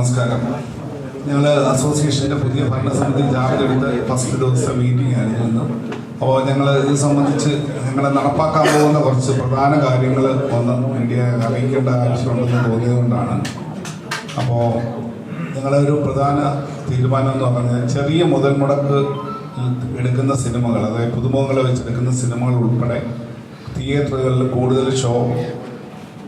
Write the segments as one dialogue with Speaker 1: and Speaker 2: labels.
Speaker 1: നമസ്കാരം. ഞങ്ങൾ അസോസിയേഷന്റെ പുതിയ ഭരണസമിതി രാവിലെ എടുത്ത ഫസ്റ്റ് ദിവസത്തെ മീറ്റിംഗ് ആയിരുന്നു ഇന്ന് അപ്പോൾ ഞങ്ങൾ ഇത് സംബന്ധിച്ച് ഞങ്ങൾ നടപ്പാക്കാൻ പോകുന്ന കുറച്ച് പ്രധാന കാര്യങ്ങൾ ഒന്ന് മീഡിയ അറിയിക്കേണ്ട ആവശ്യമുണ്ടെന്ന് തോന്നിയതുകൊണ്ടാണ്. അപ്പോൾ ഞങ്ങളുടെ ഒരു പ്രധാന തീരുമാനം എന്ന് പറഞ്ഞാൽ ചെറിയ മുതൽ മുടക്ക് എടുക്കുന്ന സിനിമകൾ അതായത് പുതുമുഖങ്ങളെ വെച്ചെടുക്കുന്ന സിനിമകൾ ഉൾപ്പെടെ തിയേറ്ററുകളിൽ കൂടുതൽ ഷോ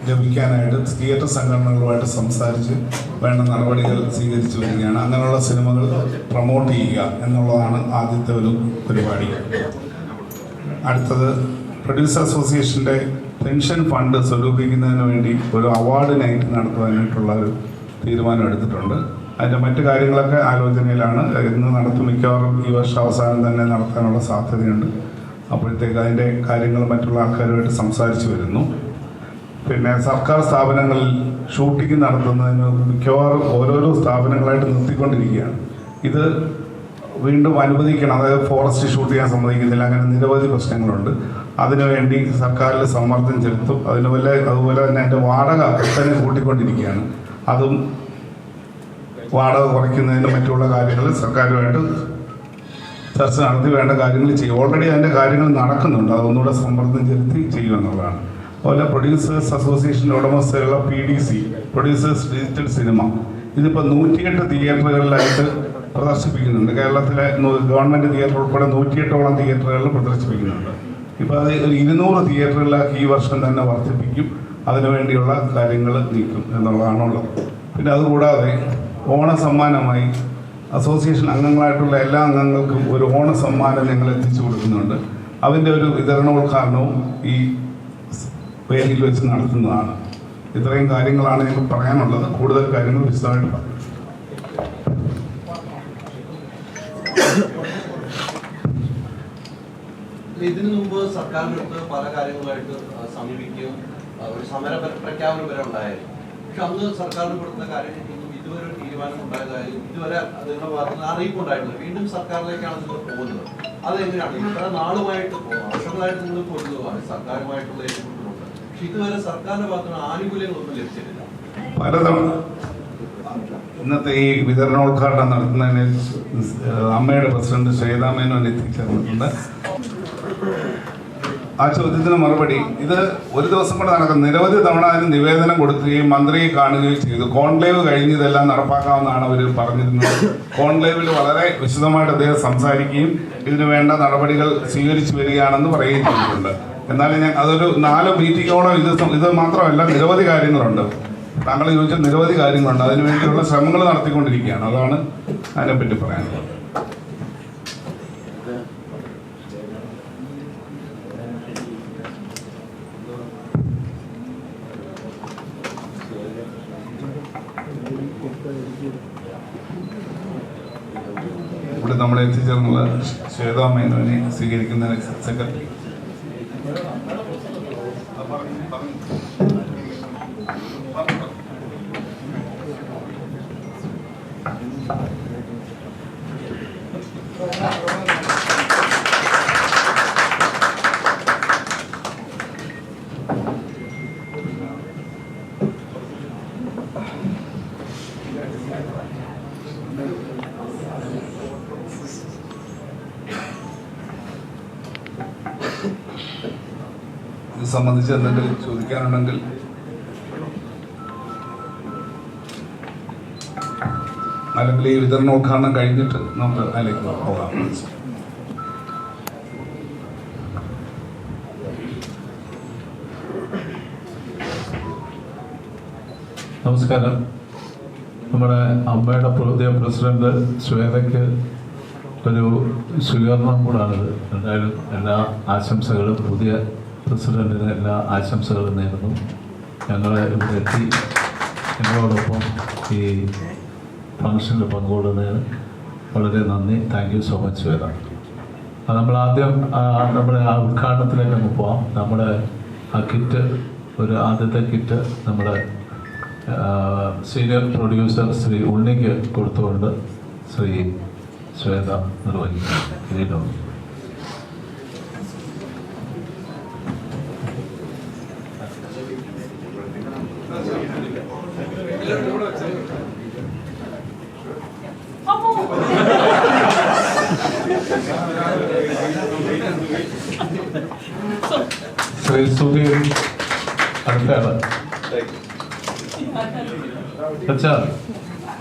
Speaker 1: ലഭിക്കാനായിട്ട് തിയേറ്റർ സംഘടനകളുമായിട്ട് സംസാരിച്ച് വേണ്ട നടപടികൾ സ്വീകരിച്ചു വരികയാണ്. അങ്ങനെയുള്ള സിനിമകൾ പ്രൊമോട്ട് ചെയ്യുക എന്നുള്ളതാണ് ആദ്യത്തെ ഒരു പരിപാടി. അടുത്തത് പ്രൊഡ്യൂസർ അസോസിയേഷന്റെ പെൻഷൻ ഫണ്ട് സ്വരൂപിക്കുന്നതിന് വേണ്ടി ഒരു അവാർഡ് നൈറ്റ് നടത്തുവാനായിട്ടുള്ള ഒരു തീരുമാനം എടുത്തിട്ടുണ്ട്. അതിന്റെ മറ്റു കാര്യങ്ങളൊക്കെ ആലോചനയിലാണ്. ഇന്ന് നടത്തും മിക്കവാറും ഈ വർഷം അവസാനം തന്നെ നടത്താനുള്ള സാധ്യതയുണ്ട്. അപ്പോഴത്തേക്ക് അതിന്റെ കാര്യങ്ങൾ മറ്റുള്ള ആൾക്കാരുമായിട്ട് സംസാരിച്ചു വരുന്നു. പിന്നെ സർക്കാർ സ്ഥാപനങ്ങളിൽ ഷൂട്ടിംഗ് നടത്തുന്നതിന് മിക്കവാറും ഓരോരോ സ്ഥാപനങ്ങളായിട്ട് നിർത്തിക്കൊണ്ടിരിക്കുകയാണ്. ഇത് വീണ്ടും അനുവദിക്കണം. അതായത് ഫോറസ്റ്റ് ഷൂട്ട് ചെയ്യാൻ സമ്മതിക്കുന്നില്ല. അങ്ങനെ നിരവധി പ്രശ്നങ്ങളുണ്ട്. അതിനുവേണ്ടി സർക്കാരിൽ സമ്മർദ്ദം ചെലുത്തും. അതിനുപോലെ അതുപോലെ തന്നെ അതിന്റെ വാടക തന്നെ കൂട്ടിക്കൊണ്ടിരിക്കുകയാണ്. അതും വാടക കുറയ്ക്കുന്നതിന് മറ്റുള്ള കാര്യങ്ങൾ സർക്കാരുമായിട്ട് ചർച്ച നടത്തി വേണ്ട കാര്യങ്ങൾ ചെയ്യും. ഓൾറെഡി അതിന്റെ കാര്യങ്ങൾ നടക്കുന്നുണ്ട്. അതൊന്നുകൂടെ സമ്മർദ്ദം ചെലുത്തി ചെയ്യുമെന്നുള്ളതാണ്. അതുപോലെ producers association ഉടമസ്ഥയുള്ള P D C producers digital cinema ഇതിപ്പോൾ നൂറ്റിയെട്ട് തിയേറ്ററുകളിലായിട്ട് പ്രദർശിപ്പിക്കുന്നുണ്ട്. കേരളത്തിലെ ഗവൺമെന്റ് തിയേറ്റർ ഉൾപ്പെടെ നൂറ്റിയെട്ടോളം തിയേറ്ററുകളിൽ പ്രദർശിപ്പിക്കുന്നുണ്ട്. ഇപ്പോൾ അത് ഒരു ഇരുന്നൂറ് തിയേറ്ററുകളിലാക്കി ഈ വർഷം തന്നെ വർദ്ധിപ്പിക്കും. അതിനുവേണ്ടിയുള്ള കാര്യങ്ങൾ നീക്കും എന്നുള്ളതാണുള്ളത്. പിന്നെ അതുകൂടാതെ ഓണ സമ്മാനമായി അസോസിയേഷൻ അംഗങ്ങളായിട്ടുള്ള എല്ലാ അംഗങ്ങൾക്കും ഒരു ഓണ സമ്മാനം ഞങ്ങൾ എത്തിച്ചു കൊടുക്കുന്നുണ്ട്. അതിന്റെ ഒരു വിതരണോദ്ഘാടനവും ഈ വേദിയിൽ വെച്ച് നടത്തുന്നതാണ്. ഇത്രയും കാര്യങ്ങളാണ് ഞങ്ങൾക്ക് പറയാനുള്ളത്. കൂടുതൽ കാര്യങ്ങൾ വിശദമായിട്ട്
Speaker 2: ഇതിനു മുമ്പ് സർക്കാരിനടുത്ത് പല കാര്യങ്ങളുമായിട്ട് സമീപിക്കുകയും ഒരു സമര പ്ര- പ്രഖ്യാപനം വരെ ഉണ്ടായിരുന്നു. പക്ഷെ അന്ന് സർക്കാരിന് കൊടുത്ത കാര്യങ്ങൾക്കൊന്നും ഇതുവരെ ഒരു തീരുമാനം ഉണ്ടായതായാലും ഇതുവരെ അതിന്റെ ഭാഗത്ത് നിന്ന് അറിയിപ്പുണ്ടായിട്ടില്ല. വീണ്ടും സർക്കാരിലേക്കാണ് നിങ്ങൾ പോകുന്നത്. അതെങ്ങനെയാണ്? ഇത്ര നാളുമായിട്ട് വർഷങ്ങളായിട്ട് നിങ്ങൾ കൊണ്ടുപോകാൻ സർക്കാരുമായിട്ടുള്ള ഇതുവരെ സർക്കാരിന്റെ ഭാഗത്തുനിന്ന് ആനുകൂല്യങ്ങളൊന്നും ലഭിച്ചിട്ടില്ല.
Speaker 1: പലതവണ ഇന്നത്തെ ഈ വിതരണോദ്ഘാടനം നടത്തുന്നതിന് അമ്മയുടെ പ്രസിഡന്റ് ശ്വേതാമേനോൻ എത്തിച്ചേർന്നിട്ടുണ്ട്. ആ ചോദ്യത്തിന് മറുപടി ഇത് ഒരു ദിവസം കൂടെ നടക്കും നിരവധി തവണ അതിന് നിവേദനം കൊടുക്കുകയും മന്ത്രിയെ കാണുകയും ചെയ്തു. കോൺക്ലേവ് കഴിഞ്ഞ് ഇതെല്ലാം നടപ്പാക്കാമെന്നാണ് അവർ പറഞ്ഞിരുന്നത്. കോൺക്ലേവിൽ വളരെ വിശദമായിട്ട് അദ്ദേഹം സംസാരിക്കുകയും ഇതിനു വേണ്ട നടപടികൾ സ്വീകരിച്ചു വരികയാണെന്ന് പറയുകയും ചെയ്തിട്ടുണ്ട്. എന്നാൽ ഞാൻ അതൊരു നാല് മീറ്റിങ്ങോളം ഇത് ഇത് മാത്രമല്ല നിരവധി കാര്യങ്ങളുണ്ട്. താങ്കൾ ചോദിച്ച നിരവധി കാര്യങ്ങളുണ്ട്. അതിനുവേണ്ടിയുള്ള ശ്രമങ്ങൾ നടത്തിക്കൊണ്ടിരിക്കുകയാണ്. അതാണ് അതിനെപ്പറ്റി പറയാനുള്ളത്. ഇവിടെ നമ്മൾ എത്തിച്ചേർന്നുള്ള ശ്വേതാ മേനോനെ സ്വീകരിക്കുന്ന സെക്രട്ടറി. ഇത് സംബന്ധിച്ച് എന്തെങ്കിലും ചോദിക്കാനുണ്ടെങ്കിൽ അല്ലെങ്കിൽ ഈ വിതരണോദ്ഘാടനം കഴിഞ്ഞിട്ട് നമുക്ക് അതിലേക്ക് പോകാം.
Speaker 3: നമസ്കാരം. നമ്മുടെ അമ്മയുടെ പുതിയ പ്രസിഡന്റ് ശ്വേതയ്ക്ക് ഒരു സ്വീകരണം കൂടാണിത്. എന്തായാലും എല്ലാ ആശംസകളും പുതിയ പ്രസിഡന്റിന് എല്ലാ ആശംസകളും നേരുന്നു. ഞങ്ങളെ ഇവിടെ എത്തി. ഞങ്ങളോടൊപ്പം ഈ ഫംഗ്ഷനിൽ പങ്കുകൊള്ളുന്നതിന് വളരെ നന്ദി. Thank you so much Shweta. നമ്മൾ ആദ്യം നമ്മുടെ ആ ഉദ്ഘാടനത്തിലേക്ക് അങ്ങ് പോവാം. നമ്മുടെ ആ കിറ്റ് ഒരു ആദ്യത്തെ കിറ്റ് നമ്മുടെ സീനിയർ പ്രൊഡ്യൂസർ ശ്രീ ഉണ്ണിക്ക് കൊടുത്തുകൊണ്ട് ശ്രീ ശ്വേത നിർവഹിക്കും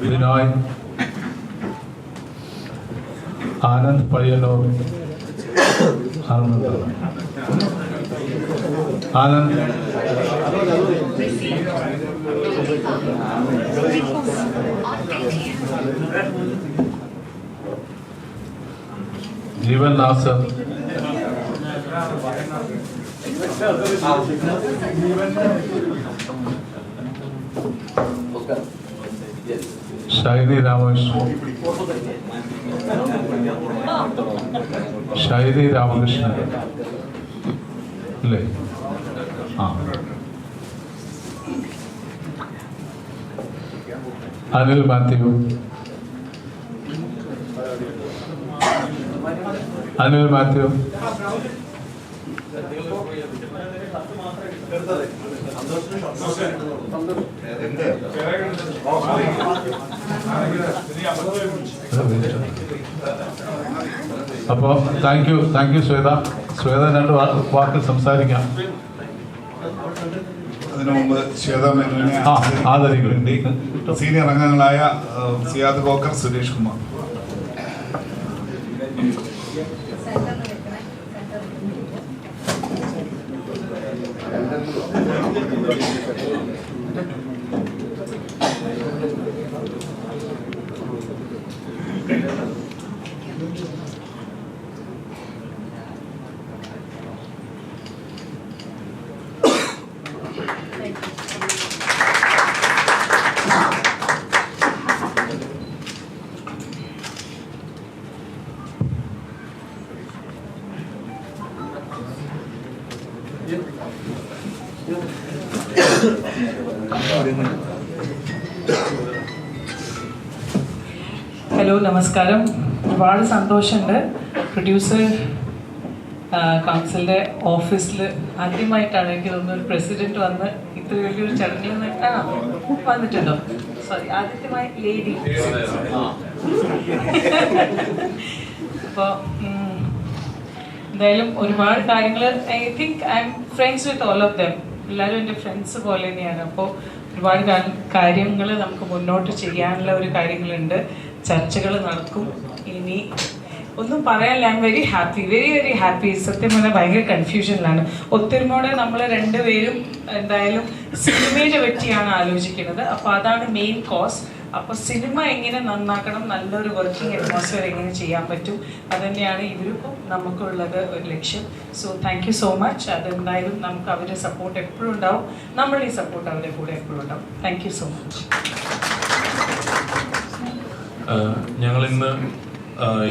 Speaker 3: ബിനോയ് ബിനോയ് ആനന്ദ് പയ്യന്നൂർ ആനന്ദ് ആനന്ദ് ജീവൻ നാസർ ഷൈനി രാമകൃഷ്ണൻ ഷൈനി രാമകൃഷ്ണൻ അല്ലേ? ആ. അനിൽ മാത്യു. അനിൽ മാത്യു. അപ്പോൾ thank you thank you Shweta. Shweta രണ്ട് വാക്ക് സംസാരിക്കാം.
Speaker 1: അതിനു മുമ്പ് ശ്വേത മേനോനെ സീനിയർ അംഗങ്ങളായ സിയാദ് കോക്കർ സുരേഷ് കുമാർ.
Speaker 4: Thank you. നമസ്കാരം. ഒരുപാട് സന്തോഷമുണ്ട്. പ്രൊഡ്യൂസർ കൗൺസിലിന്റെ ഓഫീസിൽ ആദ്യമായിട്ടാണ് എനിക്ക് തോന്നുന്നു ഒരു പ്രസിഡന്റ് വന്ന് ഇത്ര വലിയൊരു ചടങ്ങിൽ ആ വന്നിട്ടുണ്ടോ? സോറി ആദ്യമായി ലേഡി അപ്പോൾ എന്തായാലും ഒരുപാട് കാര്യങ്ങൾ I think I'm friends with all of them എല്ലാവരും എന്റെ ഫ്രണ്ട്സ് പോലെ തന്നെയാണ്. അപ്പോൾ ഒരുപാട് കാര്യങ്ങൾ നമുക്ക് മുന്നോട്ട് ചെയ്യാനുള്ള ഒരു കാര്യങ്ങളുണ്ട്. ചർച്ചകൾ നടക്കും. ഇനി ഒന്നും പറയാനില്ല. I very happy very very happy സത്യം പറഞ്ഞാൽ ഭയങ്കര കൺഫ്യൂഷനിലാണ് ഒത്തൊരുമോടെ നമ്മൾ രണ്ടുപേരും എന്തായാലും സിനിമയെ പറ്റിയാണ് ആലോചിക്കുന്നത്. അപ്പോൾ അതാണ് മെയിൻ കോസ് അപ്പോൾ സിനിമ എങ്ങനെ നന്നാക്കണം നല്ലൊരു വർക്കിംഗ് അറ്റ്മോസ്ഫിയർ എങ്ങനെ ചെയ്യാൻ പറ്റും അതുതന്നെയാണ് ഇവർക്കും നമുക്കുള്ളത് ഒരു ലക്ഷ്യം. So thank you so much അതെന്തായാലും നമുക്ക് അവരുടെ സപ്പോർട്ട് എപ്പോഴും ഉണ്ടാവും. നമ്മൾ ഈ സപ്പോർട്ട് അവരുടെ കൂടെ എപ്പോഴും ഉണ്ടാവും. താങ്ക് യു സോ മച്ച്
Speaker 5: ഞങ്ങൾ ഇന്ന്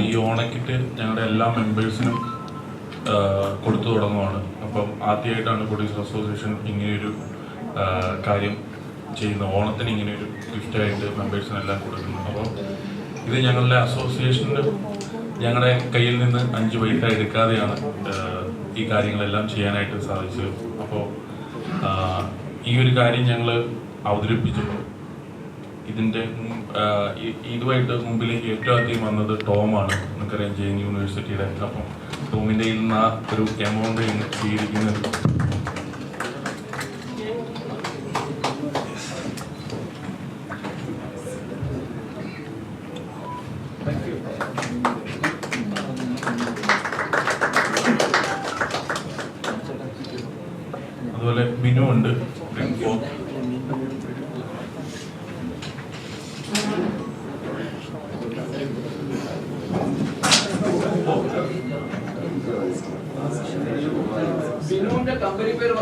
Speaker 5: ഈ ഓണക്കിറ്റ് ഞങ്ങളുടെ എല്ലാ മെമ്പേഴ്സിനും കൊടുത്തു തുടങ്ങുവാണ്. അപ്പം ആദ്യമായിട്ടാണ് പ്രൊഡ്യൂസർ അസോസിയേഷൻ ഇങ്ങനെയൊരു കാര്യം ചെയ്യുന്നത് ഓണത്തിന് ഇങ്ങനെ ഒരു ഗിഫ്റ്റായിട്ട് മെമ്പേഴ്സിനെല്ലാം കൊടുക്കുന്നു അപ്പോൾ ഇത് ഞങ്ങളുടെ അസോസിയേഷന്റെ ഞങ്ങളുടെ കയ്യിൽ നിന്ന് അഞ്ച് പൈസ എടുക്കാതെയാണ് ഈ കാര്യങ്ങളെല്ലാം ചെയ്യാനായിട്ട് സാധിച്ചത്. അപ്പോൾ ഈ ഒരു കാര്യം ഞങ്ങൾ അവതരിപ്പിച്ചപ്പോൾ ഇതിന്റെ മും- ആ, ഇ- ഇതുമായിട്ട് മുമ്പിലേക്ക് ഏറ്റവും ആദ്യം വന്നത് ടോമാണ് നമുക്കറിയാം ജെയിൻ യൂണിവേഴ്സിറ്റിയുടെ അപ്പം ടോമിന്റെ നിന്ന് ആ ഒരു എമൗണ്ട് സ്വീകരിക്കുന്നത്.
Speaker 2: കമ്പനി പേര്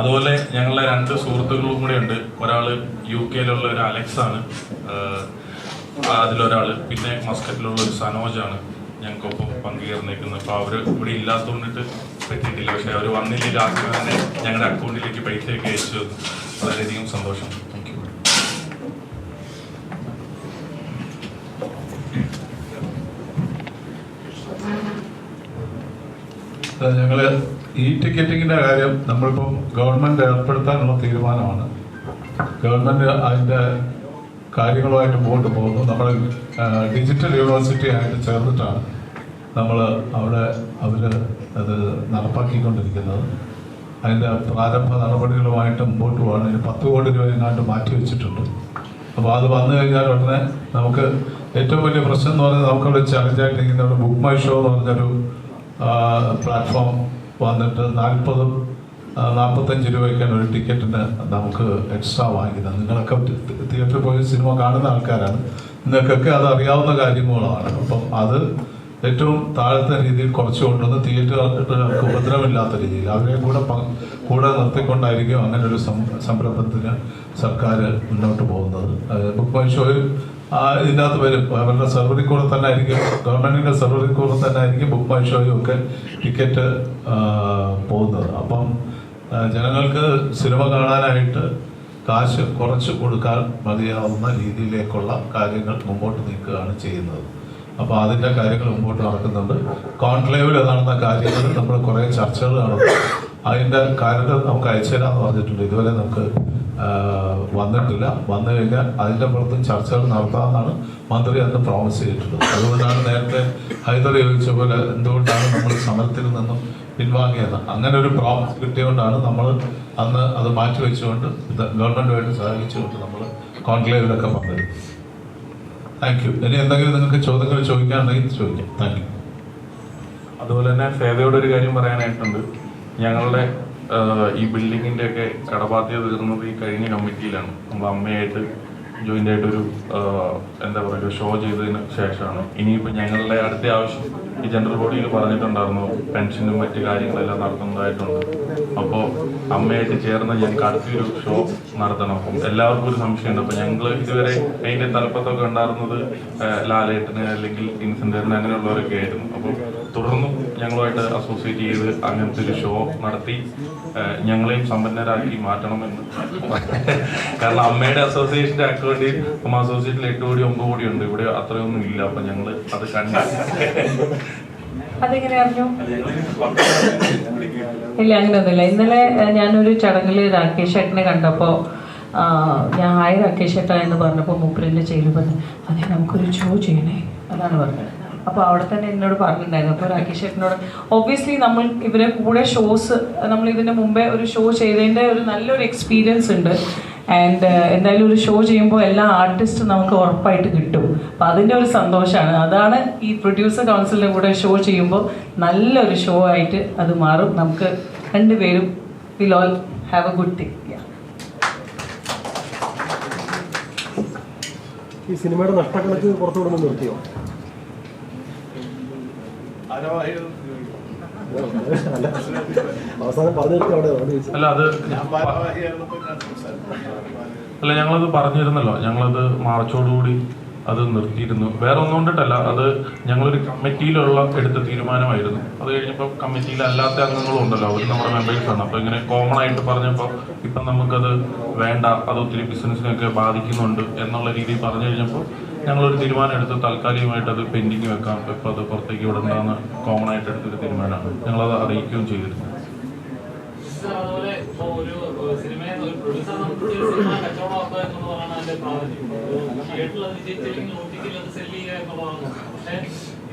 Speaker 5: അതുപോലെ ഞങ്ങളുടെ രണ്ട് സുഹൃത്തുക്കളും കൂടെ ഉണ്ട്. ഒരാൾ യു കെയിലുള്ള ഒരു അലക്സ് ആണ് അതിലൊരാൾ. പിന്നെ മസ്കറ്റിലുള്ള ഒരു സനോജാണ്. ഞങ്ങൾക്കൊപ്പം പങ്കുചേർന്നേക്കുന്നത് അപ്പോൾ അവർ ഇവിടെ ഇല്ലാത്തതുകൊണ്ടിട്ട് പറ്റിയിട്ടില്ല. പക്ഷേ അവർ വന്നില്ല രാത്രി തന്നെ ഞങ്ങളുടെ അക്കൗണ്ടിലേക്ക് പൈസയൊക്കെ അയച്ചു. വളരെയധികം സന്തോഷം. താങ്ക് യു
Speaker 3: ഞങ്ങൾ ഈ ടിക്കറ്റിങ്ങിന്റെ കാര്യം നമ്മളിപ്പം ഗവൺമെന്റ് ഏർപ്പെടുത്താനുള്ള തീരുമാനമാണ്. ഗവൺമെന്റ് അതിന്റെ കാര്യങ്ങളുമായിട്ട് മുമ്പോട്ട് പോകുന്നു. നമ്മൾ ഡിജിറ്റൽ യൂണിവേഴ്സിറ്റി ആയിട്ട് ചേർന്നിട്ടാണ് നമ്മൾ അവിടെ അവർ അത് നടപ്പാക്കിക്കൊണ്ടിരിക്കുന്നത്. അതിന്റെ പ്രാരംഭ നടപടികളുമായിട്ട് മുമ്പോട്ട് പോകണമെങ്കിൽ പത്ത് കോടി രൂപ എങ്ങാണ്ട് മാറ്റി വെച്ചിട്ടുണ്ട്. അപ്പോൾ അത് വന്നു കഴിഞ്ഞാൽ ഉടനെ നമുക്ക് ഏറ്റവും വലിയ പ്രശ്നം എന്ന് പറഞ്ഞാൽ നമുക്കവിടെ ചലഞ്ചായിട്ട് ഇരിക്കുന്ന ഒരു ബുക്ക് മൈ ഷോ എന്ന് പറഞ്ഞൊരു പ്ലാറ്റ്ഫോം വന്നിട്ട് നാൽപ്പതും നാൽപ്പത്തഞ്ച് രൂപയ്ക്കാണ് ഒരു ടിക്കറ്റിന് നമുക്ക് എക്സ്ട്രാ വാങ്ങിക്കുന്നത് നിങ്ങളൊക്കെ തിയേറ്ററിൽ പോയി സിനിമ കാണുന്ന ആൾക്കാരാണ്. നിങ്ങൾക്കൊക്കെ അത് അറിയാവുന്ന കാര്യങ്ങളാണ്. അപ്പം അത് ഏറ്റവും താഴത്തെ രീതിയിൽ കുറച്ച് കൊണ്ടുവന്ന് തിയേറ്ററുകാർക്ക് ഉപദ്രവമില്ലാത്ത രീതിയിൽ അവരെ കൂടെ കൂടെ നിർത്തിക്കൊണ്ടായിരിക്കും അങ്ങനെ ഒരു സംരംഭത്തിന് സർക്കാർ മുന്നോട്ട് പോകുന്നത്. ബുക്ക് മൈ ഷോയിൽ ഇതിന്റെ അകത്ത് വരും. അവരുടെ സെർവറിൽ കൂടെ തന്നെ ആയിരിക്കും. ഗവൺമെന്റിന്റെ സെർവറിൽ കൂടെ തന്നെ ആയിരിക്കും ബുക്ക് മൈ ഷോയും ഒക്കെ ടിക്കറ്റ് പോകുന്നത്. അപ്പം ജനങ്ങൾക്ക് സിനിമ കാണാനായിട്ട് കാശ് കുറച്ച് കൊടുക്കാൻ മതിയാവുന്ന രീതിയിലേക്കുള്ള കാര്യങ്ങൾ മുമ്പോട്ട് നീക്കുകയാണ് ചെയ്യുന്നത്. അപ്പോൾ അതിന്റെ കാര്യങ്ങൾ മുമ്പോട്ട് നടക്കുന്നുണ്ട്. കോൺക്ലേവിൽ നടന്ന കാര്യങ്ങൾ നമ്മൾ കുറേ ചർച്ചകൾ നടന്നു. അതിന്റെ കാര്യങ്ങൾ നമുക്ക് അയച്ചു തരാമെന്ന് പറഞ്ഞിട്ടുണ്ട്. ഇതുവരെ നമുക്ക് വന്നിട്ടില്ല. വന്നു കഴിഞ്ഞാൽ അതിന്റെ പുറത്തും ചർച്ചകൾ നടത്താമെന്നാണ് മന്ത്രി അന്ന് പ്രോമിസ് ചെയ്തിട്ടുള്ളത്. അതുകൊണ്ടാണ് നേരത്തെ ഹൈദർ ചോദിച്ച പോലെ എന്തുകൊണ്ടാണ് നമ്മൾ സമരത്തിൽ നിന്നും പിൻവാങ്ങിയത്? അങ്ങനെ ഒരു പ്രോമിസ് കിട്ടിയതുകൊണ്ടാണ് നമ്മൾ അന്ന് അത് മാറ്റിവെച്ചുകൊണ്ട് ഗവൺമെന്റുമായിട്ട് സഹകരിച്ചുകൊണ്ട് നമ്മൾ കോൺക്ലേവിലൊക്കെ പങ്കെടുത്തു താങ്ക് യു ഇനി എന്തെങ്കിലും നിങ്ങൾക്ക് ചോദ്യങ്ങൾ ചോദിക്കാനുണ്ടെങ്കിൽ ചോദിക്കാം. താങ്ക് യു
Speaker 5: അതുപോലെ തന്നെ സേവയോട് ഒരു കാര്യം പറയാനായിട്ടുണ്ട്. ഞങ്ങളുടെ ഈ ബിൽഡിങ്ങിന്റെ ഒക്കെ കടബാധ്യത തീർന്നത് ഈ കഴിഞ്ഞ കമ്മിറ്റിയിലാണ്. നമ്മൾ അമ്മയായിട്ട് ജോയിന്റ് ആയിട്ടൊരു എന്താ പറയുക ഷോ ചെയ്തതിന് ശേഷമാണ്. ഇനിയിപ്പോൾ ഞങ്ങളുടെ അടുത്ത ആവശ്യം ഈ ജനറൽ ബോഡിയിൽ പറഞ്ഞിട്ടുണ്ടായിരുന്നു പെൻഷനും മറ്റ് കാര്യങ്ങളെല്ലാം നടത്തുന്നതായിട്ടുണ്ട്. അപ്പോൾ അമ്മയായിട്ട് ചേർന്ന് ഞങ്ങൾക്ക് അടുത്തൊരു ഷോ നടത്തണം. അപ്പം എല്ലാവർക്കും ഒരു സംശയമുണ്ട്. അപ്പോൾ ഞങ്ങൾ ഇതുവരെ അതിന്റെ തലപ്പത്തൊക്കെ ഉണ്ടായിരുന്നത് ലാലേട്ടന് അല്ലെങ്കിൽ ഇൻസെന്റേറിന് അങ്ങനെയുള്ളവരൊക്കെ ആയിരുന്നു. അപ്പോൾ തുടർന്നും ഞങ്ങളുമായിട്ട് അസോസിയേറ്റ് ചെയ്ത് അങ്ങനത്തെ ഒരു ഷോ നടത്തി. ഞങ്ങളെയും സമ്പന്നരാക്കി മാറ്റണമെന്ന്. കാരണം അമ്മയുടെ അസോസിയേഷന്റെ അക്കൗണ്ടിൽ അമ്മ അസോസിയേഷനിൽ എട്ട് കോടി ഒമ്പത് കോടി ഉണ്ട്. ഇവിടെ അത്രയൊന്നും ഇല്ല. അപ്പൊ ഞങ്ങൾ അത് കണ്ട.
Speaker 4: അതെങ്ങനെ അറിഞ്ഞു? ഇല്ല അങ്ങനെയൊന്നുമില്ല ഇന്നലെ ഞാനൊരു ചടങ്ങിൽ രാകേഷ് ഏട്ടനെ കണ്ടപ്പോൾ ഞാൻ ഹായ് രാകേഷ് ഏട്ടാ എന്ന് പറഞ്ഞപ്പോൾ മൂപ്പരന്റെ ചെയ്തു. പറഞ്ഞു അതെ നമുക്കൊരു ഷോ ചെയ്യണേ. അതാണ് പറഞ്ഞത്. അപ്പോൾ അവിടെ തന്നെ എന്നോട് പറഞ്ഞിട്ടുണ്ടായിരുന്നു. അപ്പോൾ രാകേഷ് ചേട്ടനോട് ഒബ്വിയസ്ലി നമ്മൾ ഇവരെ കൂടെ ഷോസ് നമ്മൾ ഇതിന്റെ മുമ്പേ ഒരു ഷോ ചെയ്തതിന്റെ ഒരു നല്ലൊരു എക്സ്പീരിയൻസ് ഉണ്ട്. ആൻഡ് എന്തായാലും ഒരു ഷോ ചെയ്യുമ്പോൾ എല്ലാ ആർട്ടിസ്റ്റും നമുക്ക് ഉറപ്പായിട്ട് കിട്ടും. അപ്പം അതിന്റെ ഒരു സന്തോഷമാണ് അതാണ് ഈ പ്രൊഡ്യൂസർ കൗൺസിലിന്റെ കൂടെ ഷോ ചെയ്യുമ്പോൾ നല്ലൊരു ഷോ ആയിട്ട് അത് മാറും. നമുക്ക് രണ്ടുപേരും will all have a good thing
Speaker 6: ഈ സിനിമയുടെ നഷ്ടക്കണക്ക് പുറത്തു വിടുന്നത് നിർത്തിയോ? അവസാനം പറഞ്ഞു അവിടെ
Speaker 5: അല്ല അത് അല്ല ഞങ്ങളത് പറഞ്ഞിരുന്നല്ലോ. ഞങ്ങളത് മാർച്ചോടുകൂടി അത് നിർത്തിയിരുന്നു. വേറെ ഒന്നും കൊണ്ടിട്ടല്ല. അത് ഞങ്ങളൊരു കമ്മിറ്റിയിലുള്ള എടുത്ത തീരുമാനമായിരുന്നു. അത് കഴിഞ്ഞപ്പോൾ കമ്മിറ്റിയിൽ അല്ലാത്ത അംഗങ്ങളും ഉണ്ടല്ലോ. അവർ നമ്മുടെ മെമ്പേഴ്സ് ആണ്. അപ്പോൾ ഇങ്ങനെ കോമൺ ആയിട്ട് പറഞ്ഞപ്പോൾ ഇപ്പം നമുക്കത് വേണ്ട. അത് ഒത്തിരി ബിസിനസ്സിനൊക്കെ ബാധിക്കുന്നുണ്ട് എന്നുള്ള രീതിയിൽ പറഞ്ഞു കഴിഞ്ഞപ്പോൾ ഞങ്ങളൊരു തീരുമാനം എടുത്ത് താൽക്കാലികമായിട്ട് അത് പെൻഡിങ് വെക്കാം. ഇപ്പം അത് പുറത്തേക്ക് വിടണ്ടെന്ന് കോമൺ ആയിട്ട് എടുത്തൊരു തീരുമാനമാണ്. ഞങ്ങളത് അറിയിക്കുകയും ചെയ്തിരുന്നു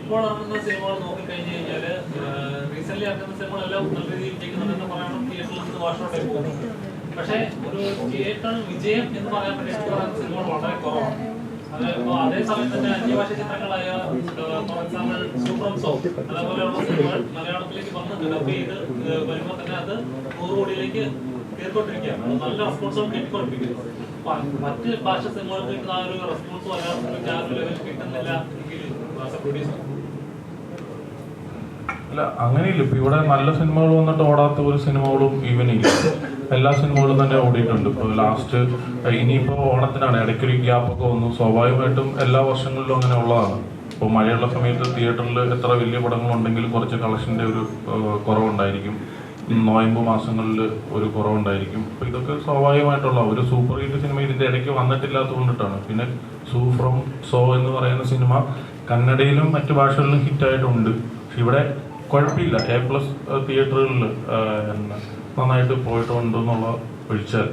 Speaker 7: ഇപ്പോൾ ഇറങ്ങുന്ന സിനിമകളെല്ലാം തിയേറ്ററിൽ നിന്ന് പക്ഷേ ഒരു തിയേറ്റർ വിജയം എന്ന് പറയാൻ പറ്റിയ സിനിമകൾ വളരെ കുറവാണ്. നല്ല റെസ്പോൺസുകൾ കിട്ടിക്കൊണ്ടിരിക്കുന്നു മറ്റ് ഭാഷ സിനിമകൾക്ക് കിട്ടുന്ന ആ ഒരു റെസ്പോൺസ് ആ കിട്ടുന്നില്ല എങ്കിൽ പ്രൊഡ്യൂസർ
Speaker 5: അല്ല അങ്ങനെയില്ല. ഇപ്പൊ ഇവിടെ നല്ല സിനിമകൾ വന്നിട്ട് ഓടാത്ത ഒരു സിനിമകളും ഈവനിങ് എല്ലാ സിനിമകളും തന്നെ ഓടിയിട്ടുണ്ട്. ഇപ്പോൾ ലാസ്റ്റ് ഇനിയിപ്പോ ഓണത്തിനാണ്. ഇടയ്ക്കൊരു ഗ്യാപ്പ് ഒക്കെ വന്നു. സ്വാഭാവികമായിട്ടും എല്ലാ വർഷങ്ങളിലും അങ്ങനെ ഉള്ളതാണ്. ഇപ്പോൾ മഴയുള്ള സമയത്ത് തിയേറ്ററിൽ എത്ര വലിയ പടങ്ങളുണ്ടെങ്കിലും കുറച്ച് കളക്ഷന്റെ ഒരു കുറവുണ്ടായിരിക്കും. നോയമ്പ് മാസങ്ങളിൽ ഒരു കുറവുണ്ടായിരിക്കും. അപ്പോൾ ഇതൊക്കെ സ്വാഭാവികമായിട്ടുള്ള ഒരു സൂപ്പർ ഹിറ്റ് സിനിമ ഇതിന്റെ ഇടയ്ക്ക് വന്നിട്ടില്ലാത്തത് കൊണ്ടിട്ടാണ്. പിന്നെ സൂ ഫ്രം സോ എന്ന് പറയുന്ന സിനിമ കന്നഡയിലും മറ്റു ഭാഷകളിലും ഹിറ്റായിട്ടുണ്ട് ഇവിടെ കുഴപ്പമില്ല. എ പ്ലസ് തിയേറ്ററുകളിൽ നന്നായിട്ട് പോയിട്ടുണ്ടെന്നുള്ള ഒഴിച്ചാൽ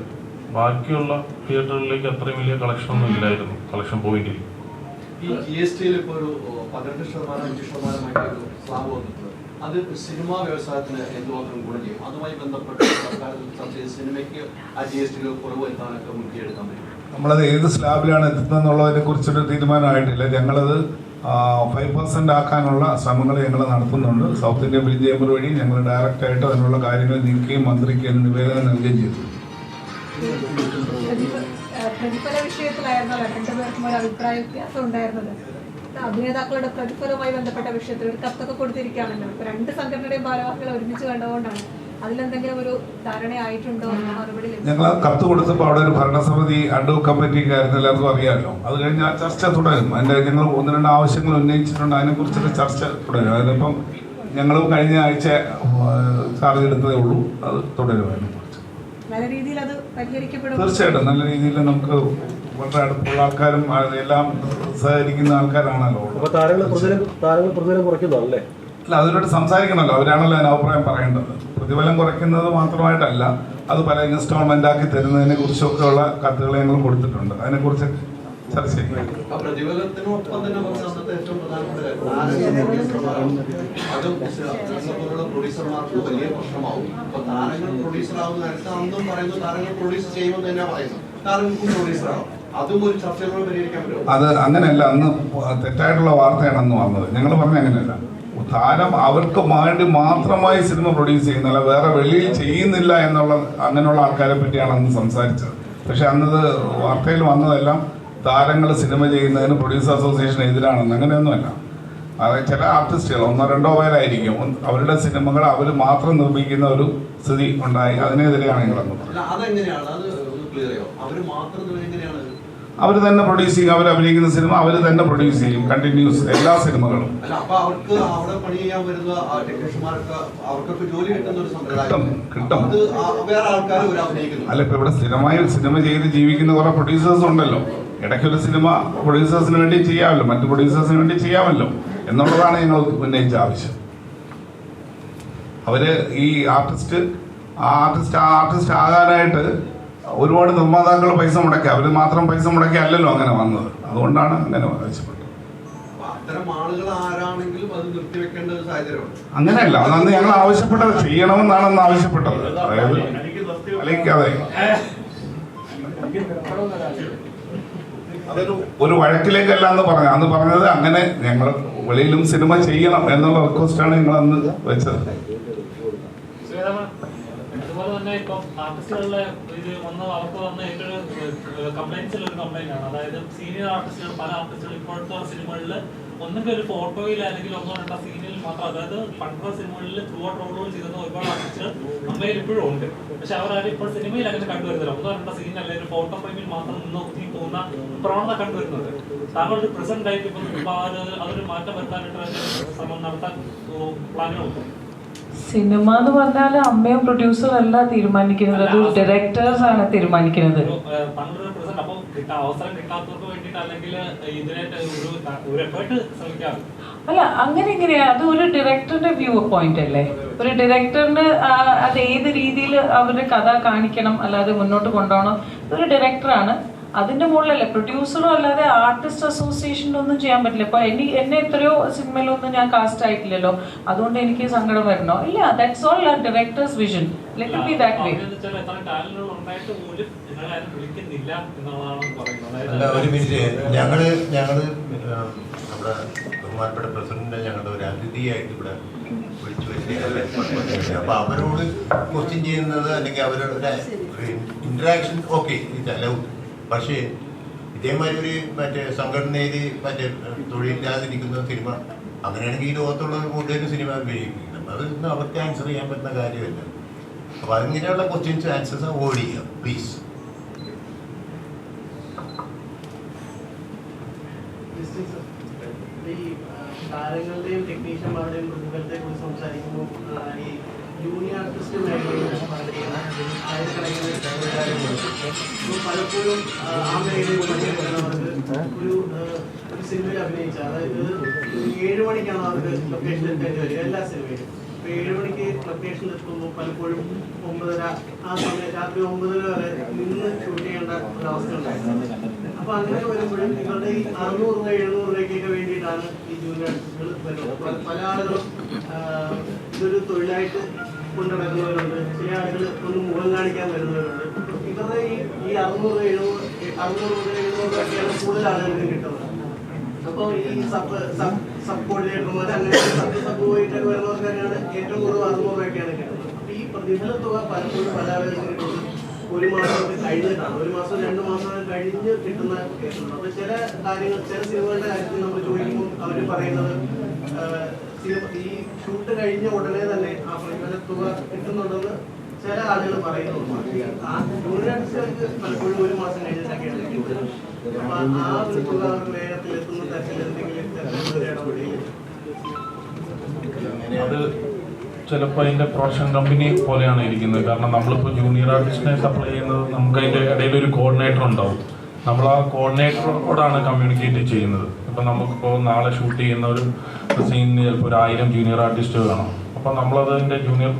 Speaker 5: ബാക്കിയുള്ള തിയേറ്ററുകളിലേക്ക് അത്രയും വലിയ കളക്ഷൻ ഒന്നും ഇല്ലായിരുന്നു. കളക്ഷൻ പോയിന്റിൽ
Speaker 2: ഈ ജി എസ് ടിയിൽ ഇപ്പോൾ ഒരു പന്ത്രണ്ട് ശതമാനം അഞ്ച് ശതമാനമായിട്ട് ഒരു സ്ലാബ് വന്നിട്ടുണ്ട്. അത് സിനിമാ വ്യവസായത്തിന് എന്തുമാത്രം ഗുണം ചെയ്യും? അതുമായി ബന്ധപ്പെട്ട് സർക്കാർ ചർച്ച ചെയ്ത് സിനിമയ്ക്ക് ആ ജി എസ് ടിയിൽ കുറവ് വരുത്താനൊക്കെ പറ്റും
Speaker 1: നമ്മളത് ഏത് സ്ലാബിലാണ് എത്തുന്നതെന്നുള്ളതിനെ കുറിച്ചൊരു തീരുമാനമായിട്ടില്ല. ഞങ്ങളത് ഫൈവ് പെർസെന്റ് ആക്കാനുള്ള ശ്രമങ്ങൾ ഞങ്ങൾ നടത്തുന്നുണ്ട്. സൗത്ത് ഇന്ത്യൻ ഫിലിം ചേംബർ വഴി ഞങ്ങൾ ഡയറക്റ്റായിട്ട് അതിനുള്ള കാര്യങ്ങൾ നീക്കുകയും മന്ത്രിക്ക് നിവേദനം നൽകുകയും ചെയ്തു.
Speaker 8: അഭിപ്രായ അഭിനേതാക്കളുടെ പ്രതിഫലവുമായി ബന്ധപ്പെട്ട വിഷയത്തിൽ ഒരു കത്തൊക്കെ കൊടുത്തിരിക്കുകയാണല്ലോ. രണ്ട് സംഘടനയുടെയും ഭാരവാഹികളെ ഒരുമിച്ച് കണ്ടുകൊണ്ടാണ്
Speaker 1: ഞങ്ങൾ കത്ത് കൊടുത്തപ്പോൾ അവിടെ ഒരു ഭരണസമിതി അഡ്വ കമ്മിറ്റിക്കായിരുന്നു എല്ലാവർക്കും അറിയാമല്ലോ അത് കഴിഞ്ഞ് ആ ചർച്ച തുടരും. അതിന്റെ ഞങ്ങൾ ഒന്ന് രണ്ട് ആവശ്യങ്ങൾ ഉന്നയിച്ചിട്ടുണ്ട്. അതിനെക്കുറിച്ചൊരു ചർച്ച തുടരും. അതിനിപ്പം ഞങ്ങൾ കഴിഞ്ഞ ആഴ്ച ചാർജ് എടുത്തതേ ഉള്ളൂ. അത് തുടരും അതിനെക്കുറിച്ച്.
Speaker 8: കുറിച്ച് രീതിയിൽ അത് പരിഹരിക്കപ്പെടും.
Speaker 1: തീർച്ചയായിട്ടും. നല്ല രീതിയിൽ നമുക്ക് വളരെ അടുപ്പുള്ള ആൾക്കാരും എല്ലാം സഹകരിക്കുന്ന ആൾക്കാരാണല്ലോ.
Speaker 6: താരങ്ങൾ പ്രതിഫലം
Speaker 1: അല്ല അതിനോട് സംസാരിക്കണമല്ലോ. അവരാണല്ലോ അതിന് അഭിപ്രായം പറയേണ്ടത്. പ്രതിഫലം കുറയ്ക്കുന്നത് മാത്രമായിട്ടല്ല അത് പല ഇൻസ്റ്റാൾമെന്റ് ആക്കി തരുന്നതിനെ കുറിച്ചൊക്കെ ഉള്ള കത്തുകൾ ഞങ്ങൾ കൊടുത്തിട്ടുണ്ട്. അതിനെക്കുറിച്ച് ചർച്ച ചെയ്യും.
Speaker 2: അത്
Speaker 1: അങ്ങനെയല്ല അന്ന് തെറ്റായിട്ടുള്ള വാർത്തയാണ് അന്ന് വന്നത്. ഞങ്ങൾ പറഞ്ഞ അങ്ങനെയല്ല. താരം അവർക്ക് വേണ്ടി മാത്രമായി സിനിമ പ്രൊഡ്യൂസ് ചെയ്യുന്നില്ല വേറെ വെളിയിൽ ചെയ്യുന്നില്ല എന്നുള്ള അങ്ങനെയുള്ള ആൾക്കാരെ പറ്റിയാണ് അന്ന് സംസാരിച്ചത്. പക്ഷെ അന്നത് വാർത്തയിൽ വന്നതെല്ലാം താരങ്ങൾ സിനിമ ചെയ്യുന്നതിന് പ്രൊഡ്യൂസർ അസോസിയേഷൻ എതിരാണെന്ന് അങ്ങനെയൊന്നുമല്ല. അത് ചില ആർട്ടിസ്റ്റുകൾ ഒന്നോ രണ്ടോ പേരായിരിക്കും. അവരുടെ സിനിമകൾ അവർ മാത്രം നിർമ്മിക്കുന്ന ഒരു സ്ഥിതി ഉണ്ടായി. അതിനെതിരെയാണ് ഞങ്ങളെന്ന് പറഞ്ഞത് അവർ തന്നെ പ്രൊഡ്യൂസ് ചെയ്യും. അവർ അഭിനയിക്കുന്ന സിനിമ അവർ തന്നെ പ്രൊഡ്യൂസ് ചെയ്യും. കണ്ടിന്യൂസ് എല്ലാ സിനിമകളും
Speaker 2: അല്ല
Speaker 1: കിട്ടും, ഇപ്പൊ ഇവിടെ സ്ഥിരമായി സിനിമ ചെയ്ത് ജീവിക്കുന്ന കുറെ പ്രൊഡ്യൂസേഴ്സ് ഉണ്ടല്ലോ. ഇടയ്ക്കൊരു സിനിമ പ്രൊഡ്യൂസേഴ്സിന് വേണ്ടി ചെയ്യാമല്ലോ. മറ്റു പ്രൊഡ്യൂസേഴ്സിന് വേണ്ടി ചെയ്യാമല്ലോ. എന്നുള്ളതാണ് ഞങ്ങൾ ഉന്നയിച്ച ആവശ്യം. അവർ ഈ ആർട്ടിസ്റ്റ് ആ ആർട്ടിസ്റ്റ് ആ ആർട്ടിസ്റ്റ് ആകാനായിട്ട് ഒരുപാട് നിർമ്മാതാക്കൾ പൈസ മുടക്കി അവർ മാത്രം പൈസ മുടക്കി അല്ലല്ലോ അങ്ങനെ വന്നത്. അതുകൊണ്ടാണ് അങ്ങനെ ആവശ്യപ്പെട്ടത്. അങ്ങനെയല്ല അതന്ന് ഞങ്ങൾ ആവശ്യപ്പെട്ടത് ചെയ്യണമെന്നാണ് അന്ന് ആവശ്യപ്പെട്ടത് അതായത് അല്ലെങ്കിൽ അതെ അതൊരു ഒരു വഴക്കിലേക്കല്ല എന്ന് പറഞ്ഞു അന്ന് പറഞ്ഞത് അങ്ങനെ ഞങ്ങൾ വെളിയിലും സിനിമ ചെയ്യണം എന്നുള്ള റിക്വസ്റ്റാണ് ഞങ്ങൾ അന്ന് വെച്ചത്.
Speaker 7: തന്നെ ഇപ്പം ആർട്ടിസ്റ്റുകളുടെ ഇത് വന്ന് അവർക്ക് വന്ന ഏറ്റവും കംപ്ലൈൻസിൽ ഒരു കംപ്ലൈന്റ് ആണ്. അതായത് സീനിയർ ആർട്ടിസ്റ്റുകൾ പല ആർട്ടിസ്റ്റുകൾ ഇപ്പോഴത്തെ സിനിമകളിൽ ഒന്നുകിൽ ഒരു ഫോട്ടോയിൽ അല്ലെങ്കിൽ ഒന്നോ രണ്ടോ സീനിൽ മാത്രം അതായത് പണ്ടുള്ള സിനിമകളിൽ ത്രൂ ഔട്ട് റോളുകൾ ചെയ്യുന്ന ഒരുപാട് ആർട്ടിസ്റ്റുകൾ അമ്മയിൽ ഇപ്പോഴും ഉണ്ട്. പക്ഷെ അവരാരും ഇപ്പോൾ സിനിമയിൽ അങ്ങനെ കണ്ടുവരുന്നില്ല. ഒന്നോ രണ്ടോ സീൻ അല്ലെങ്കിൽ ഒരു ഫോട്ടോ ഫ്രെയിമിൽ മാത്രം നിന്ന് ഒതുങ്ങി പോകുന്ന പ്രവണത കണ്ടുവരുന്നുണ്ട് താങ്കളുടെ പ്രസന്റ് ആയിട്ട് ഇപ്പൊ അതൊരു മാറ്റം വരുത്താനായിട്ട് ശ്രമം നടത്താൻ പ്ലാനുകളുണ്ട്.
Speaker 4: സിനിമ എന്ന് പറഞ്ഞാൽ അമ്മയും പ്രൊഡ്യൂസറും അല്ല തീരുമാനിക്കുന്നത്. അത് ഡയറക്ടേഴ്സ് ആണ് തീരുമാനിക്കുന്നത്. അല്ല അങ്ങനെ എങ്ങനെയാ? അത് ഒരു ഡയറക്ടറിന്റെ വ്യൂ പോയിന്റ് അല്ലേ? ഒരു ഡയറക്ടറിന് അത് ഏത് രീതിയിൽ അവരുടെ കഥ കാണിക്കണം അല്ലാതെ മുന്നോട്ട് കൊണ്ടുപോകണം ഒരു ഡയറക്ടറാണ് അതിന്റെ മുകളിലല്ലേ? പ്രൊഡ്യൂസറോ അല്ലാതെ ആർട്ടിസ്റ്റ് അസോസിയേഷന്റെ അസോസിയേഷനൊന്നും ചെയ്യാൻ പറ്റില്ല. ഇപ്പൊ എനിക്ക് എന്നെ എത്രയോ സിനിമയിലൊന്നും ഞാൻ കാസ്റ്റ് ആയിട്ടില്ലല്ലോ. അതുകൊണ്ട് എനിക്ക് സങ്കടം വരണോ ഇല്ല
Speaker 7: that's all directors vision let be that way
Speaker 9: അല്ല ഒരു മിനിറ്റ്. ഞങ്ങൾ ഞങ്ങൾ നമ്മുടെ ബഹുമാനപ്പെട്ട പ്രസിഡന്റ് ഞങ്ങളുടെ ഒരു അതിഥിയായിട്ട് ഇവിടെ വിളിച്ചു വരുന്നത് അപ്പൊ അവരോട് ക്വസ്റ്റ്യൻ ചെയ്യുന്നത് അല്ലെങ്കിൽ അവരുടെ ഇന്ററാക്ഷൻ ഓക്കെ ഇത് അലൗഡ് പക്ഷേ ഇതേമാതിരി ഒരു മറ്റേ സംഘടനയിൽ മറ്റേ തൊഴിലില്ലാതിരിക്കുന്ന സിനിമ അങ്ങനെയാണെങ്കിൽ ഈ ലോകത്തുള്ള കൂടുതലും സിനിമ ഉപയോഗിക്കണം അതൊന്നും അവർക്ക് ആൻസർ ചെയ്യാൻ പറ്റുന്ന കാര്യമല്ല. അപ്പോൾ അതിങ്ങനെയുള്ള ക്വസ്റ്റ്യൻസ് ആൻസേഴ്സ് അവോയ്ഡ് ചെയ്യുക. പ്ലീസ്
Speaker 10: താരങ്ങളുടെയും ടെക്നീഷ്യന്മാരുടെയും പ്രതിഫലത്തെ കുറിച്ച് സംസാരിക്കുമ്പോൾ ജൂനിയർ ആർട്ടിസ്റ്റ് മേഖലയിൽ പലപ്പോഴും ആ, മേഖലയിൽ പണിയെടുക്കുന്നവർക്ക് ഒരു ഒരു സിനിമയിൽ അഭിനയിച്ച അതായത് ഏഴ് മണിക്കാണ് അവർക്ക് ലൊക്കേഷനിൽ എത്തേണ്ടി വരിക. എല്ലാ സിനിമയിലും. അപ്പോൾ ഏഴ് മണിക്ക് ലൊക്കേഷനിൽ എത്തുമ്പോൾ പലപ്പോഴും ഒമ്പതര ആ സമയം രാത്രി ഒമ്പതര വരെ നിന്ന് ഷൂട്ട് ചെയ്യേണ്ട ഒരു അവസ്ഥ ഉണ്ടായിരുന്നു. അപ്പൊ അങ്ങനെ വരുമ്പോഴും നിങ്ങളുടെ ഈ അറുന്നൂറ് രൂപ എഴുന്നൂറ് രൂപയ്ക്കൊക്കെ വേണ്ടിയിട്ടാണ് ഈ ജൂനിയർ ആർട്ടിസ്റ്റുകൾ വരുന്നത്. പല- ആളുകളും ഇതൊരു തൊഴിലായിട്ട് കൊണ്ടുനടക്കുന്നവരുണ്ട്. ചില ആളുകൾ ഒന്ന് മുഖം കാണിക്കാൻ വരുന്നവരുണ്ട്. ഇവരുടെ ഈ ഈ അറുന്നൂറ് എഴുപത് അറുന്നൂറ് മുതൽ എഴുന്നൂറ് രൂപയൊക്കെയാണ് കൂടുതൽ ആളുകൾക്ക് കിട്ടുന്നത്. അപ്പോൾ ഈ സബ് സബ് സബ് കോർഡിനേറ്റർമാർ അങ്ങനെ സബ് സബ് പോയിട്ടൊക്കെ വരുന്നവർക്കാണ് ഏറ്റവും കൂടുതൽ അറുന്നൂറ് രൂപയൊക്കെയാണ് കിട്ടുന്നത്. അപ്പോൾ ഈ പ്രതിഫല തുക പലപ്പോഴും പല ആളുകൾക്ക് കിട്ടുന്നത് ഒരു മാസം കഴിഞ്ഞിട്ടാണ്. ഒരു മാസം രണ്ട് മാസം കഴിഞ്ഞ് കിട്ടുന്ന കേസുണ്ട് അപ്പോൾ ചില കാര്യങ്ങൾ ചില സിനിമകളുടെ കാര്യത്തിൽ നമ്മൾ ചോദിക്കുമ്പോൾ അവർ പറയുന്നത് ഈ ഷൂട്ട് കഴിഞ്ഞ ഉടനെ തന്നെ ആ പ്രതിഫല തുക കിട്ടുന്നുണ്ടെന്ന് ചില ആളുകൾ പറയുന്നുണ്ട് ആ ജൂനിയർ ആർട്ടിസ്റ്റുകൾക്ക് പലപ്പോഴും ഒരു മാസം കഴിഞ്ഞിട്ടൊക്കെയാണ് കിട്ടുന്നത്. അപ്പൊ ആ ഒരു തുക അവർക്ക് വേഗത്തിൽ എത്തുന്ന തരത്തിൽ എന്തെങ്കിലും തരത്തിലുള്ള
Speaker 5: ചിലപ്പോൾ അതിന്റെ പ്രൊഡക്ഷൻ കമ്പനി പോലെയാണ് ഇരിക്കുന്നത്. കാരണം നമ്മളിപ്പോൾ ജൂനിയർ ആർട്ടിസ്റ്റിനെ സപ്ലൈ ചെയ്യുന്നത് നമുക്ക് അതിന്റെ ഇടയിൽ ഒരു കോർഡിനേറ്റർ ഉണ്ടാവും. നമ്മൾ ആ കോർഡിനേറ്ററോടാണ് കമ്മ്യൂണിക്കേറ്റ് ചെയ്യുന്നത്. ഇപ്പം നമുക്കിപ്പോൾ നാളെ ഷൂട്ട് ചെയ്യുന്ന ഒരു സീനിന് ചിലപ്പോൾ ഒരു ആയിരം ജൂനിയർ ആർട്ടിസ്റ്റ് വേണം അപ്പോൾ നമ്മളതിന്റെ ജൂനിയർ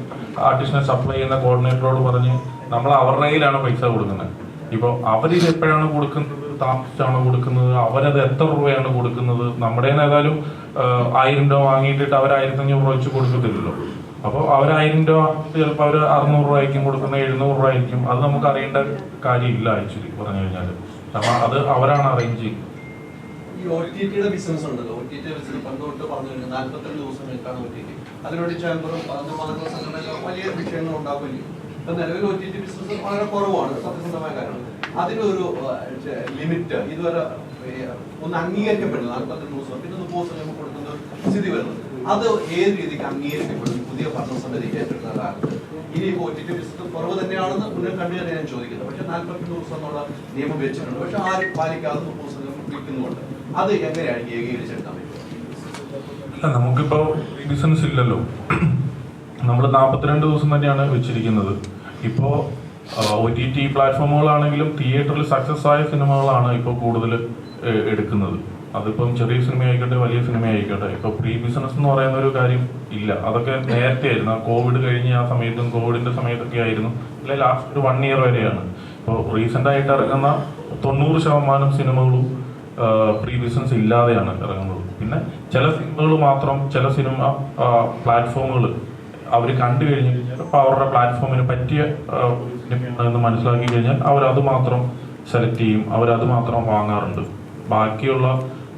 Speaker 5: ആർട്ടിസ്റ്റിനെ സപ്ലൈ ചെയ്യുന്ന കോർഡിനേറ്ററോട് പറഞ്ഞ് നമ്മൾ അവരുടെ കയ്യിലാണ് പൈസ കൊടുക്കുന്നത്. ഇപ്പോൾ അവരിത് എപ്പോഴാണ് കൊടുക്കുന്നത്? താമസിച്ചാണ് കൊടുക്കുന്നത്? അവരത് എത്ര രൂപയാണ് കൊടുക്കുന്നത്? നമ്മുടെ ഏതായാലും ആയിരം രൂപ വാങ്ങിയിട്ടിട്ട് അവർ ആയിരത്തഞ്ഞൂറ് രൂപ വെച്ച് കൊടുക്കത്തില്ലല്ലോ. അപ്പോൾ അവർ ആയിരം രൂപ ചിലപ്പോൾ അവർ അറുന്നൂറ് രൂപയായിരിക്കും കൊടുക്കുന്നത് എഴുന്നൂറ് രൂപ ആയിരിക്കും അത് നമുക്ക് അറിയേണ്ട കാര്യമില്ല ആക്ച്വലി പറഞ്ഞു കഴിഞ്ഞാൽ കാരണം അത് അവരാണ് അറേഞ്ച് ചെയ്യുന്നത്.
Speaker 2: ഈ ഒ ടി ടിയുടെ ബിസിനസ് ഉണ്ടല്ലോ. ഒ ടി ടി ബിസിനസ് പണ്ട് തൊട്ട് പറഞ്ഞു കഴിഞ്ഞാൽ നാൽപ്പത്തിരണ്ട് ദിവസങ്ങൾക്കാണ് ഒ ടി ടി അതിനോട് ചേമ്പറും മാധ്യമ സംഘടനകളും വലിയ വിഷയങ്ങൾ ഉണ്ടാക്കുകയും ഇപ്പൊ നിലവിൽ ഒ ടി ടി ബിസിനസ് വളരെ കുറവാണ് സത്യസന്ധമായ കാര്യമാണ്. അതിനൊരു ലിമിറ്റ് ഇതുവരെ ഒന്ന് അംഗീകരിക്കപ്പെടുന്നു നാൽപ്പത്തിരണ്ട് ദിവസം. പിന്നെ മുപ്പത് ദിവസം കഴിയുമ്പോൾ കൊടുക്കുന്ന സ്ഥിതി വരുന്നത്. അത് ഏത് രീതിക്ക് അംഗീകരിക്കപ്പെടും പുതിയ ഭരണസമിതി ഏറ്റെടുക്കുന്ന കാലത്ത്. ഇനി ഒ ടി ടി ബിസിനസ് കുറവ് തന്നെയാണെന്ന് മുന്നിൽ കണ്ടു തന്നെ ഞാൻ ചോദിക്കുന്നത് പക്ഷെ നാൽപ്പത്തിരണ്ട് ദിവസം എന്നുള്ള നിയമം വെച്ചിട്ടുണ്ട്. പക്ഷെ ആരും പാലിക്കാതെ മുപ്പത് ദിവസം വിൽക്കുന്നുണ്ട് അത് എങ്ങനെയാണ് ഏകീകരിച്ചെടുക്കാൻ പറ്റും
Speaker 5: അല്ല നമുക്കിപ്പോൾ ബിസിനസ് ഇല്ലല്ലോ. നമ്മൾ നാൽപ്പത്തിരണ്ട് ദിവസം തന്നെയാണ് വെച്ചിരിക്കുന്നത്. ഇപ്പോൾ ഒ ടി ടി പ്ലാറ്റ്ഫോമുകളാണെങ്കിലും തിയേറ്ററിൽ സക്സസ് ആയ സിനിമകളാണ് ഇപ്പോൾ കൂടുതൽ എടുക്കുന്നത്. അതിപ്പം ചെറിയ സിനിമ ആയിക്കോട്ടെ വലിയ സിനിമ ആയിക്കോട്ടെ ഇപ്പോൾ പ്രീ ബിസിനസ് എന്ന് പറയുന്ന ഒരു കാര്യം ഇല്ല. അതൊക്കെ നേരത്തെ ആയിരുന്നു. കോവിഡ് കഴിഞ്ഞ ആ സമയത്തും കോവിഡിന്റെ സമയത്തൊക്കെ ആയിരുന്നു. അല്ലെ ലാസ്റ്റ് ഒരു വൺ ഇയർ വരെയാണ്. ഇപ്പോൾ റീസെന്റ് ആയിട്ട് ഇറങ്ങുന്ന തൊണ്ണൂറ് ശതമാനം സിനിമകളും പ്രീ ബിസിനസ് ഇല്ലാതെയാണ് ഇറങ്ങുന്നത്. പിന്നെ ചില സിനിമകൾ മാത്രം ചില സിനിമ പ്ലാറ്റ്ഫോമുകൾ അവർ കണ്ടു കഴിഞ്ഞ് കഴിഞ്ഞാൽ അപ്പോൾ അവരുടെ പ്ലാറ്റ്ഫോമിന് പറ്റിയ സിനിമയാണെന്ന് മനസ്സിലാക്കി കഴിഞ്ഞാൽ അവരത് മാത്രം സെലക്ട് ചെയ്യും അവരത് മാത്രം വാങ്ങാറുണ്ട്. ബാക്കിയുള്ള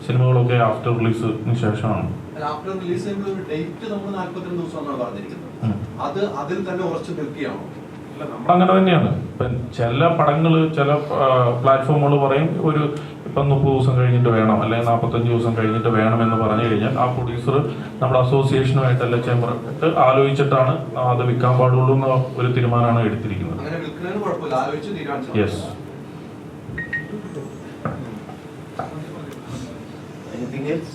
Speaker 5: സിനിമകളൊക്കെ ആഫ്റ്റർ റിലീസിന് ശേഷമാണ്.
Speaker 2: ആഫ്റ്റർ റിലീസ് ഡേറ്റ് നമ്മൾ നാല്പത്തിരണ്ട് ദിവസം എന്നാണ് പറഞ്ഞിരിക്കുന്നത് അത് അതിൽ തന്നെ ഉറച്ചു നിൽക്കുകയാണോ
Speaker 5: അല്ല, നമ്മളങ്ങനെ തന്നെയാണ്. ഇപ്പം ചില പടങ്ങൾ ചില പ്ലാറ്റ്ഫോമുകൾ പറയും ഒരു ഇപ്പം മുപ്പത് ദിവസം കഴിഞ്ഞിട്ട് വേണം അല്ലെങ്കിൽ നാൽപ്പത്തഞ്ച് ദിവസം കഴിഞ്ഞിട്ട് വേണം എന്ന് പറഞ്ഞു കഴിഞ്ഞാൽ ആ പ്രൊഡ്യൂസർ നമ്മുടെ അസോസിയേഷനുമായിട്ട് അസോസിയേഷനുമായിട്ടല്ല ചേമ്പറിട്ട് ആലോചിച്ചിട്ടാണ് അത് വിൽക്കാൻ പാടുള്ളൂ എന്ന ഒരു തീരുമാനമാണ് എടുത്തിരിക്കുന്നത്.
Speaker 2: അങ്ങനെ
Speaker 5: യെസ്
Speaker 9: Anything else?